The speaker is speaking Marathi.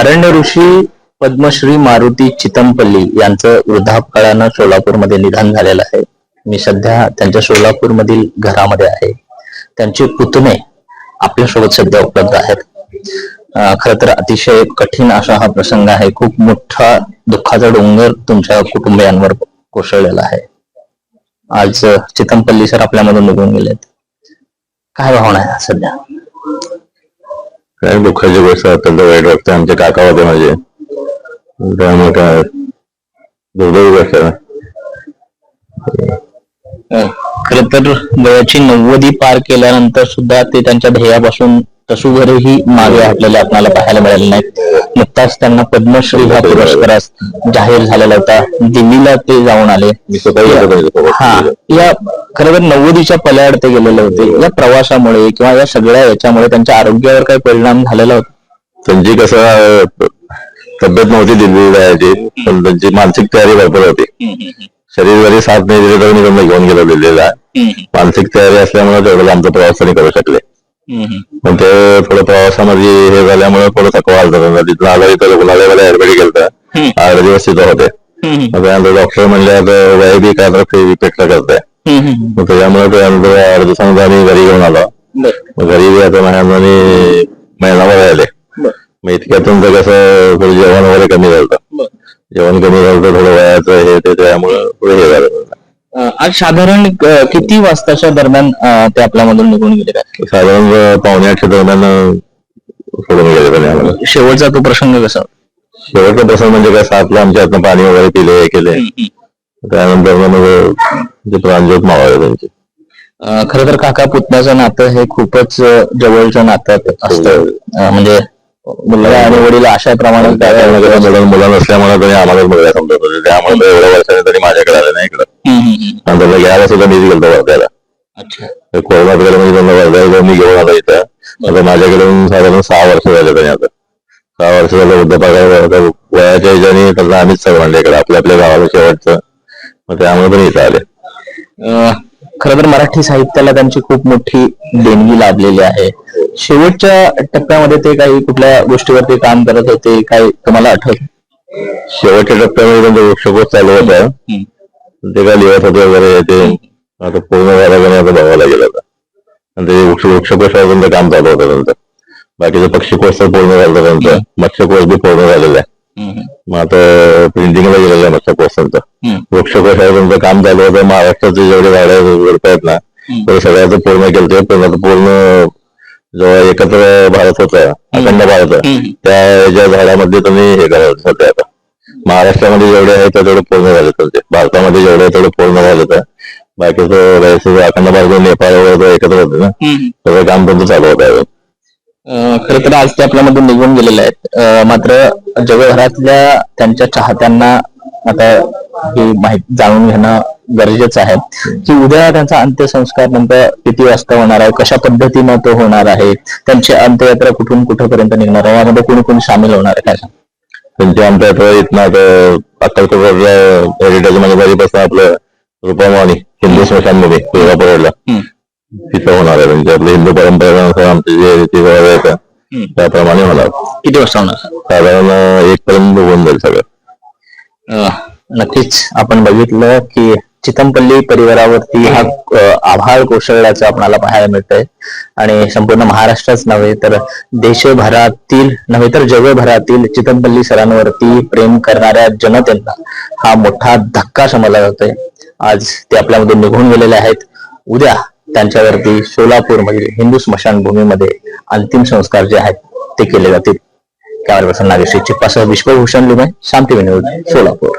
अरण्य ऋषी पद्मश्री मारुती चितमपल्ली यांचं वृद्धापकाळानं सोलापूरमध्ये निधन झालेलं आहे. मी सध्या त्यांच्या सोलापूरमधील घरामध्ये आहे. त्यांचे पुतणे आपल्यासोबत सध्या उपलब्ध आहेत. खर खरं तर अतिशय कठीण असा हा प्रसंग आहे. खूप मोठा दुःखाचा डोंगर तुमच्या कुटुंबियांवर कोसळलेला आहे. आज चितमपल्ली सर आपल्यामधून निघून गेलेत. काय भावना आहे सध्या? काय दुःखाची गोष्ट अत्यंत वाईट वाटते आमचे काका होते माझे. त्यामुळे काय दुर्दैवी गोष्ट खर तर वयाची नव्वदी पार केल्यानंतर सुद्धा ते त्यांच्या ध्येयापासून तसूभरही मागे हटलेले आपल्याला पाहायला मिळाले नाहीत. नुकताच त्यांना पद्मश्री हा पुरस्कार जाहीर झालेला होता. दिल्लीला ते जाऊन आले. हा या खरं तर नव्वदीच्या पल्याड ते गेलेले होते. या प्रवासामुळे किंवा या सगळ्या याच्यामुळे त्यांच्या आरोग्यावर काही परिणाम झालेला होता. त्यांची कसं तब्येत नव्हती दिल्ली जायची पण त्यांची मानसिक तयारी भरपूर होती. शरीर जरी साथ नाही दिली तरी घेऊन गेलो दिल्लीला. मानसिक तयारी असल्यामुळे तेवढं आमचा प्रवास त्यांनी करू शकले. पण ते थोडं प्रवासामध्ये हे झाल्यामुळे थोडं थकवा आलता. त्यांना तिथं आलं इथं रुग्णालयामध्ये ऍडमिट केलं आठ दिवस तिथं होते. मग त्यानंतर डॉक्टर म्हणले आता वय बी काय तर इफेक्ट करताय. मग त्याच्यामुळे त्यानंतर आठ दिवसानंतर आम्ही घरी घेऊन आलो. मग घरी बी आता महिन्याने महिनाभर आले मग इतक्यातून तर कसं थोडं जेवण वगैरे कमी झालं जेवण कमी झालं तर थोडं वयाचं हे ते त्यामुळे थोडं हे झालं. आज साधारण किती वाजताच्या दरम्यान ते आपल्यामधून निघून गेले काय साधारण पावणे आठशे दरम्यान सोडून गेले त्याने. आम्हाला शेवटचा तो प्रसंग कसा? शेवटचा प्रसंग म्हणजे काय सातला आमच्या हातनं पाणी वगैरे पिले हे केले. त्यानंतर मग प्राणज्योत मावाले त्यांचे. अं, खरं तर काका पुतण्याचं नातं हे खूपच जवळचं नातं असतं. अं, म्हणजे मुलगा आणि वडील अशाप्रमाणे त्यामुळे कसं मुलं मुलं नसल्यामुळे त्यांनी आम्हालाच मुलगा समजत होते. त्यामुळे एवढ्या वर्षाने तरी माझ्याकडे आले नाही इकडं. नंतर घ्यायला सुद्धा मीच गेलो वर्ध्याला कोरोना पिरियडमध्ये त्यांना वर्धा मी घेऊन आलो इथं आता माझ्याकडे साधारण सहा वर्ष झाले त्यांनी आता सहा वर्ष झालं वृद्धापकाळ वयाच्या ह्याच्याने त्यांना आम्हीच सगळं म्हणले इकडे आपल्या आपल्या गावाला शेवटचं मग त्यामुळे पण इथं आले खरं तर मराठी साहित्याला त्यांची खूप मोठी देणगी लाभलेली आहे शेवटच्या टप्प्यामध्ये ते काही कुठल्या गोष्टीवरती काम करत होते काही तुम्हाला आठवत शेवटच्या टप्प्यामध्ये त्यांचं वृक्षकोच चालू होतं ते काय लिहत होते वगैरे ते आता पूर्ण झालं का नाही आता बघायला गेलं आता. आणि ते वृक्ष वृक्षकोशावर त्यांचं काम चालू होतं त्यांचं बाकीचे पक्षीकोश तर पूर्ण झालं त्यांचं मत्स्यकोश बी पूर्ण झालेलं आहे. मग आता प्रिंटिंगला गेलेलं आहे मत्स्यकोश त्यांचं वृक्षकोशावर त्यांचं काम चालू होतं. महाराष्ट्राचे जेवढे झाडं झुडपं आहेत ना ते सगळ्याचं पूर्ण केलं ते पण आता पूर्ण जेव्हा एकत्र भारत होतं. अखंड भारत. त्या ज्या झाडामध्ये तुम्ही हे करायचं सध्या आता. महाराष्ट्रामध्ये जेवढे आहेत ते तेवढे पूर्ण झाले तर भारतामध्ये जेवढे आहे तेवढे पूर्ण झाले तर बाकीचं राहायचं अखंड भारत नेपाळ वगैरे एकत्र होते ना. सगळं काम त्यांचं चालू होतं आहे. खरं तर आज ते आपल्यामधून निघून गेलेले आहेत. मात्र जगभरातल्या त्यांच्या चाहत्यांना आता ही माहिती जाणून घेणं गरजेचं आहे. की उद्या त्यांचा अंत्यसंस्कार नंतर किती वाजता होणार आहे? कशा पद्धतीनं तो होणार आहे? त्यांची अंत्ययात्रा कुठून कुठपर्यंत निघणार आहे? यामध्ये कोणी कोणी सामील होणार आहे? काय सांग त्यांच्या आमच्या इथं इथनं आता अक्कलकोटला हेरिटेजमध्ये बरीपासून आपलं रुपामानी हिंदू स्मशानमध्ये कोल्हापूरला तिथं होणार आहे. म्हणजे आपल्या हिंदू परंपरेनुसार आमचे जे रीतिरिवाज आहेत त्याप्रमाणे होणार. किती वाजता होणार? साधारण एक पर्यंत होऊन जाईल सगळं. नक्कीच. आपण बघितलं की चितमपल्ली परिवारावरती हा आभाळ कोसळल्याचं आपल्याला पाहायला मिळतंय. आणि संपूर्ण महाराष्ट्रच नव्हे तर देशभरातील नव्हे तर जगभरातील चितमपल्ली सरांवरती प्रेम करणाऱ्या जनतेला हा मोठा धक्का समजला जातोय. आज ते आपल्यामधून निघून गेलेले आहेत. उद्या त्यांच्यावरती सोलापूर मधील हिंदू स्मशानभूमीमध्ये अंतिम संस्कार जे आहेत ते केले जातील. कॅमेरा पर्सन नागेश चिप्पासह विश्वभूषण लिमे शांती विनोद सोलापूर.